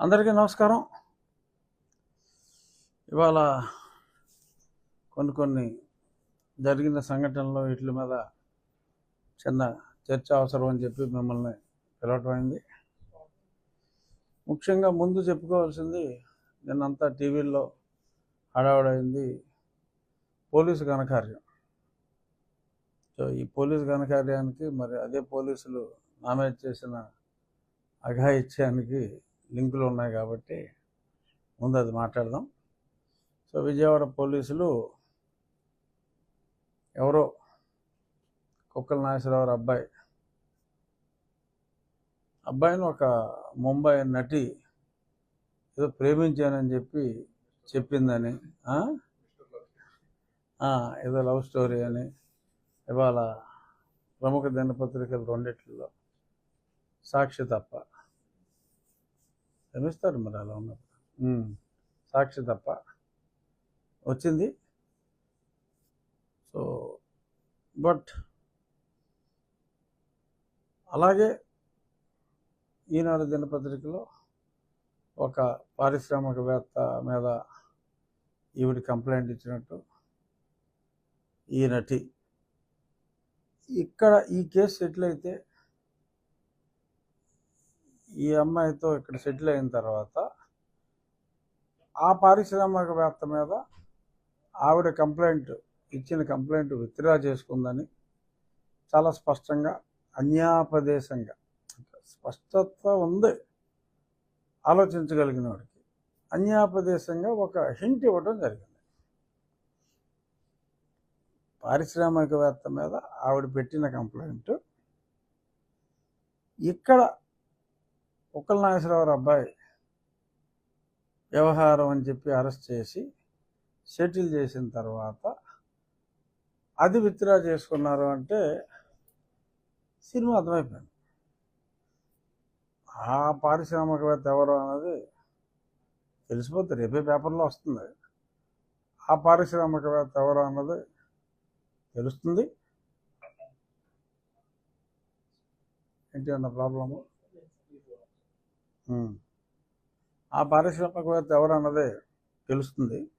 అందరికీ నమస్కారం. ఇవాళ కొన్ని కొన్ని జరిగిన సంఘటనలు వీటి మీద చిన్న చర్చ అవసరం అని చెప్పి మిమ్మల్ని పిలవటం అయింది. ముఖ్యంగా ముందు చెప్పుకోవాల్సింది నిన్నంతా టీవీల్లో హడావుడైంది పోలీసు ఘనకార్యం. సో ఈ పోలీసు ఘనకార్యానికి మరి అదే పోలీసులు నామినేట్ చేసిన అఘాయిత్యానికి లింకులు ఉన్నాయి కాబట్టి ముందు అది మాట్లాడదాం. సో విజయవాడ పోలీసులు ఎవరో కుక్కల నాగేశ్వరరావు అబ్బాయి. అబ్బాయిని ఒక ముంబై నటి ఏదో ప్రేమించానని చెప్పి చెప్పిందని ఏదో లవ్ స్టోరీ అని. ఇవాళ ప్రముఖ దినపత్రికలు రెండిట్లో సాక్షి తప్ప. క్షమిస్తారు మరి అలా ఉన్నప్పుడు. సాక్షి తప్ప. వచ్చింది. సో బట్ అలాగే ఈనాడు దినపత్రికలో ఒక పారిశ్రామికవేత్త మీద ఈవిడ కంప్లైంట్ ఇచ్చినట్టు ఈ నటి. ఇక్కడ ఈ కేసు సెటిల్ అయితే ఈ అమ్మాయితో ఇక్కడ సెటిల్ అయిన తర్వాత ఆ పారిశ్రామికవేత్త మీద ఆవిడ కంప్లైంట్ ఇచ్చిన కంప్లైంట్ విత్డ్రా చేసుకుందని చాలా స్పష్టంగా అన్యాపదేశంగా స్పష్టత ఉంది ఆలోచించగలిగిన వాడికి. అన్యాపదేశంగా ఒక హింట్ ఇవ్వడం జరిగింది. పారిశ్రామికవేత్త మీద ఆవిడ పెట్టిన కంప్లైంట్ ఇక్కడ ఉక్కల నాగేశ్వరరావు అబ్బాయి వ్యవహారం అని చెప్పి అరెస్ట్ చేసి సెటిల్ చేసిన తర్వాత అది విత్డ్రా చేసుకున్నారు అంటే సినిమా అర్థమైపోయింది. ఆ పారిశ్రామికవేత్త ఎవరు అన్నది తెలిసిపోతే రేపే పేపర్లో వస్తుంది. ఆ పారిశ్రామికవేత్త ఎవరు అన్నది తెలుస్తుంది. ఏంటి అన్న ప్రాబ్లము? ఆ పారిశ్రామికవేత్త ఎవరు అన్నదే తెలుస్తుంది.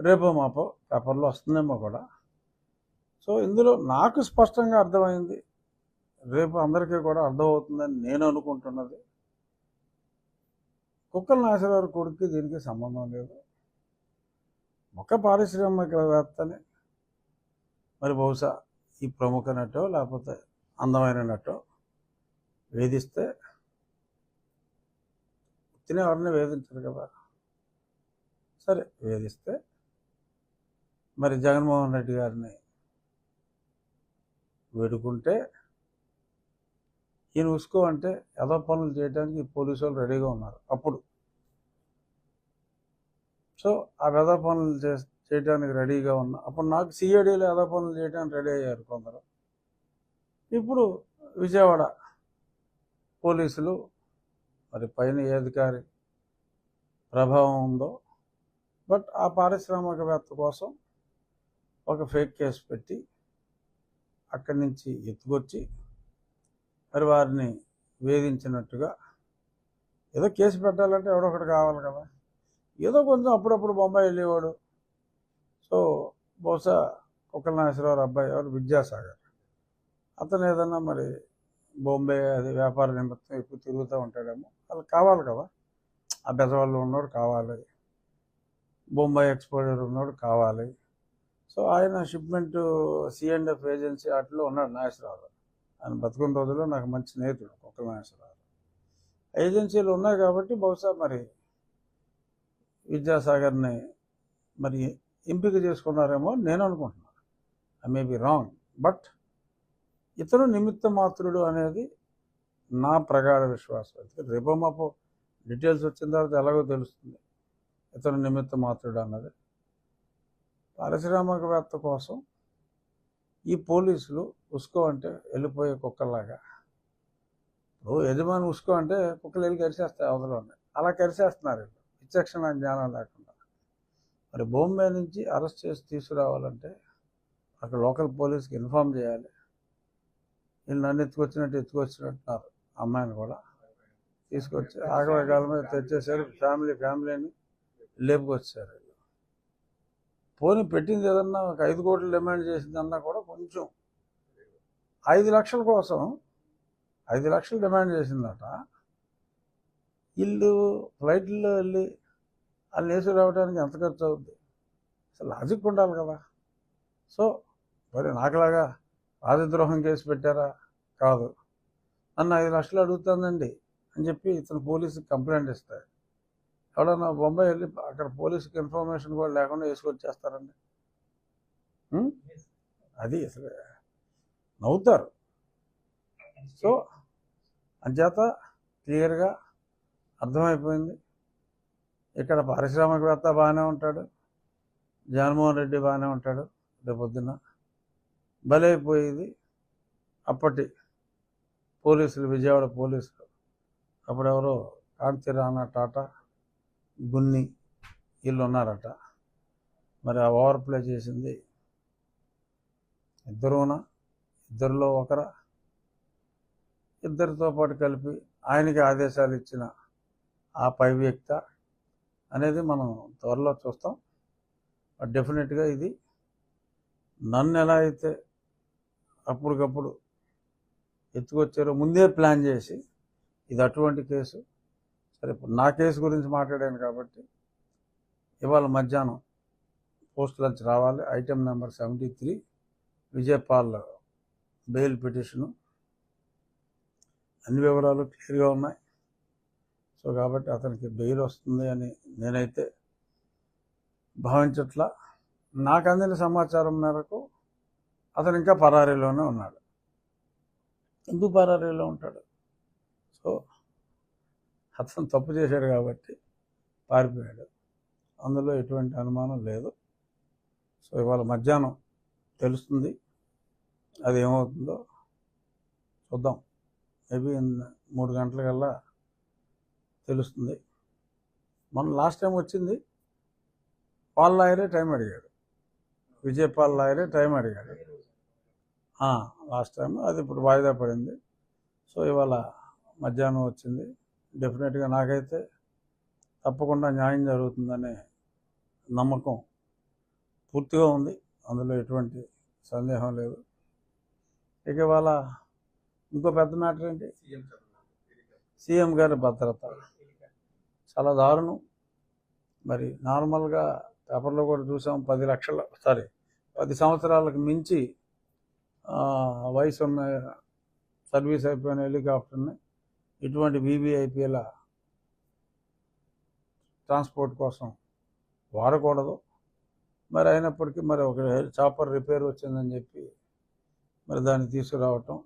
రేపో మాపో పేపర్లో వస్తుందేమో కూడా. సో ఇందులో నాకు స్పష్టంగా అర్థమైంది. రేపు అందరికీ కూడా అర్థమవుతుందని నేను అనుకుంటున్నది. కుక్కల నాశరావు కొడుకు దీనికి సంబంధం లేదు. ఒక పారిశ్రామికవేత్తని మరి బహుశా ఈ ప్రముఖ నటో లేకపోతే అందమైన నటో వేధిస్తే తినే ఎవరిని వేధించరు కదా. సరే వేధిస్తే మరి జగన్మోహన్ రెడ్డి గారిని వేడుకుంటే ఈయన ఉసుకో అంటే ఏదో పనులు చేయడానికి ఈ పోలీసు వాళ్ళు రెడీగా ఉన్నారు అప్పుడు. సో ఆ వెద పనులు చే చేయడానికి రెడీగా ఉన్నా అప్పుడు నాకు సిఐడిలో ఏదో పనులు చేయడానికి రెడీ అయ్యారు కొందరు. ఇప్పుడు విజయవాడ పోలీసులు మరి పైన ఏ అధికారి ప్రభావం ఉందో బట్ ఆ పారిశ్రామికవేత్త కోసం ఒక ఫేక్ కేసు పెట్టి అక్కడి నుంచి ఎత్తుకొచ్చి మరి వారిని వేధించినట్టుగా ఏదో కేసు పెట్టాలంటే ఎవడొకటి కావాలి కదా. ఏదో కొంచెం అప్పుడప్పుడు బొంబాయి వెళ్ళేవాడు. సో బహుశా కుక్కల నాగేశ్వరరావు అబ్బాయి ఎవరు? విద్యాసాగర్. అతను ఏదన్నా మరి బొంబే అది వ్యాపార నిమిత్తం ఎక్కువ తిరుగుతూ ఉంటాడేమో. వాళ్ళకి కావాలి కదా. ఆ బెజవాళ్ళు ఉన్నోడు కావాలి. బొంబాయి ఎక్స్పోజర్ ఉన్నోడు కావాలి. సో ఆయన షిప్మెంట్ సిఎండ్ఎఫ్ ఏజెన్సీ వాటిలో ఉన్నాడు నాగేశ్వరరావు. ఆయన బతుకున్న రోజుల్లో నాకు మంచి స్నేహితుడు కుక్క నాగేశ్వరరావు. ఏజెన్సీలు ఉన్నాయి కాబట్టి బహుశా మరి విద్యాసాగర్ని మరి ఎంపిక చేసుకున్నారేమో నేను అనుకుంటున్నాను. I may be wrong but ఇతను నిమిత్త మాత్రుడు అనేది నా ప్రగాఢ విశ్వాసం. అయితే రేపో మాపో డీటెయిల్స్ వచ్చిన తర్వాత ఎలాగో తెలుస్తుంది. ఇతను నిమిత్త మాత్రుడు అన్నది. పారిశ్రామికవేత్త కోసం ఈ పోలీసులు ఉసుకో అంటే వెళ్ళిపోయే కుక్కలాగా ఇప్పుడు యజమాని ఉసుకో అంటే కుక్కలు వెళ్ళి కరిచేస్తాయి అవతల ఉన్నాయి అలా కరిచేస్తున్నారు వీళ్ళు. విచక్షణ జ్ఞానం లేకుండా. మరి బొంబే నుంచి అరెస్ట్ చేసి తీసుకురావాలంటే అక్కడ లోకల్ పోలీస్కి ఇన్ఫామ్ చేయాలి. వీళ్ళు నన్ను ఎత్తుకొచ్చినట్టు ఎత్తుకొచ్చినట్టున్నారు. అమ్మాయిని కూడా తీసుకొచ్చి ఆగవేగాల మీద తెచ్చేసారు ఫ్యామిలీ ఫ్యామిలీని లేపుకొచ్చారు పోనీ పెట్టింది ఏదన్నా ఒక ఐదు కోట్లు డిమాండ్ చేసిందన్నా కూడా కొంచెం ఐదు లక్షల కోసం ఐదు లక్షలు డిమాండ్ చేసిందట. ఇల్లు ఫ్లైట్లో వెళ్ళి వాళ్ళు వేసి రావడానికి ఎంత ఖర్చు అవుద్ది? అసలు లాజిక్ ఉండాలి కదా. సో మరి నాకులాగా రాజద్రోహం కేసు పెట్టారా? కాదు. నన్ను ఐదు లక్షలు అడుగుతుందండి అని చెప్పి ఇతను పోలీసుకి కంప్లైంట్ ఇస్తాడు. ఎవడన్నా బొంబాయి వెళ్ళి అక్కడ పోలీసుకి ఇన్ఫర్మేషన్ కూడా లేకుండా వేసుకొచ్చేస్తారండి. అది అసలు నవ్వుతారు. సో అంచేత క్లియర్గా అర్థమైపోయింది. ఇక్కడ పారిశ్రామికవేత్త బాగానే ఉంటాడు. జగన్మోహన్ రెడ్డి బాగానే ఉంటాడు రేపొద్దున. బలైపోయేది అప్పటి పోలీసులు విజయవాడ పోలీసులు. అప్పుడెవరో కాంతి రానా టాటా గున్ని వీళ్ళు ఉన్నారట మరి ఆ ఓవర్ ప్లే చేసింది ఇద్దరునా? ఇద్దరిలో ఒకరా? ఇద్దరితో పాటు కలిపి ఆయనకి ఆదేశాలు ఇచ్చిన ఆ పై వ్యక్త అనేది మనం త్వరలో చూస్తాం. డెఫినెట్గా ఇది నన్ను ఎలా అయితే అప్పటికప్పుడు ఎత్తుకొచ్చారో ముందే ప్లాన్ చేసి ఇది అటువంటి కేసు. సరే ఇప్పుడు నా కేసు గురించి మాట్లాడాను కాబట్టి ఇవాళ మధ్యాహ్నం పోస్ట్ లంచ్ రావాలి. Item number seventy three Vijayapal bail petition. అన్ని వివరాలు క్లియర్గా ఉన్నాయి. సో కాబట్టి అతనికి బెయిల్ వస్తుంది అని నేనైతే భావించట్లా. నాకు అందిన సమాచారం మేరకు అతను ఇంకా పరారీలోనే ఉన్నాడు. ఎందుకు పారారీలో ఉంటాడు. సో అతను తప్పు చేశాడు కాబట్టి పారిపోయాడు. అందులో ఎటువంటి అనుమానం లేదు. సో ఇవాళ మధ్యాహ్నం తెలుస్తుంది. అది ఏమవుతుందో చూద్దాం. మేబీ మూడు గంటలకల్లా తెలుస్తుంది. మనం లాస్ట్ టైం వచ్చింది. పాల్ లాయరే టైం అడిగాడు. విజయపాల్ లాయరే టైం అడిగాడు. లాస్ట్ టైం అది ఇప్పుడు వాయిదా పడింది. సో ఇవాళ మధ్యాహ్నం వచ్చింది. డెఫినెట్గా నాకైతే తప్పకుండా న్యాయం జరుగుతుందనే నమ్మకం పూర్తిగా ఉంది. అందులో ఎటువంటి సందేహం లేదు. ఇక ఇవాళ ఇంకో పెద్ద మ్యాటర్ ఏంటి? సీఎం గారి భద్రత. చాలా దారుణం. మరి నార్మల్గా పేపర్లో కూడా చూసాం పది లక్షల సారీ పది సంవత్సరాలకు మించి వయసు ఉన్న సర్వీస్ అయిపోయిన హెలికాప్టర్ని ఇటువంటి బీబీఐపీల ట్రాన్స్పోర్ట్ కోసం వాడకూడదు. మరి అయినప్పటికీ మరి ఒక చాపర్ రిపేర్ వచ్చిందని చెప్పి మరి దాన్ని తీసుకురావటం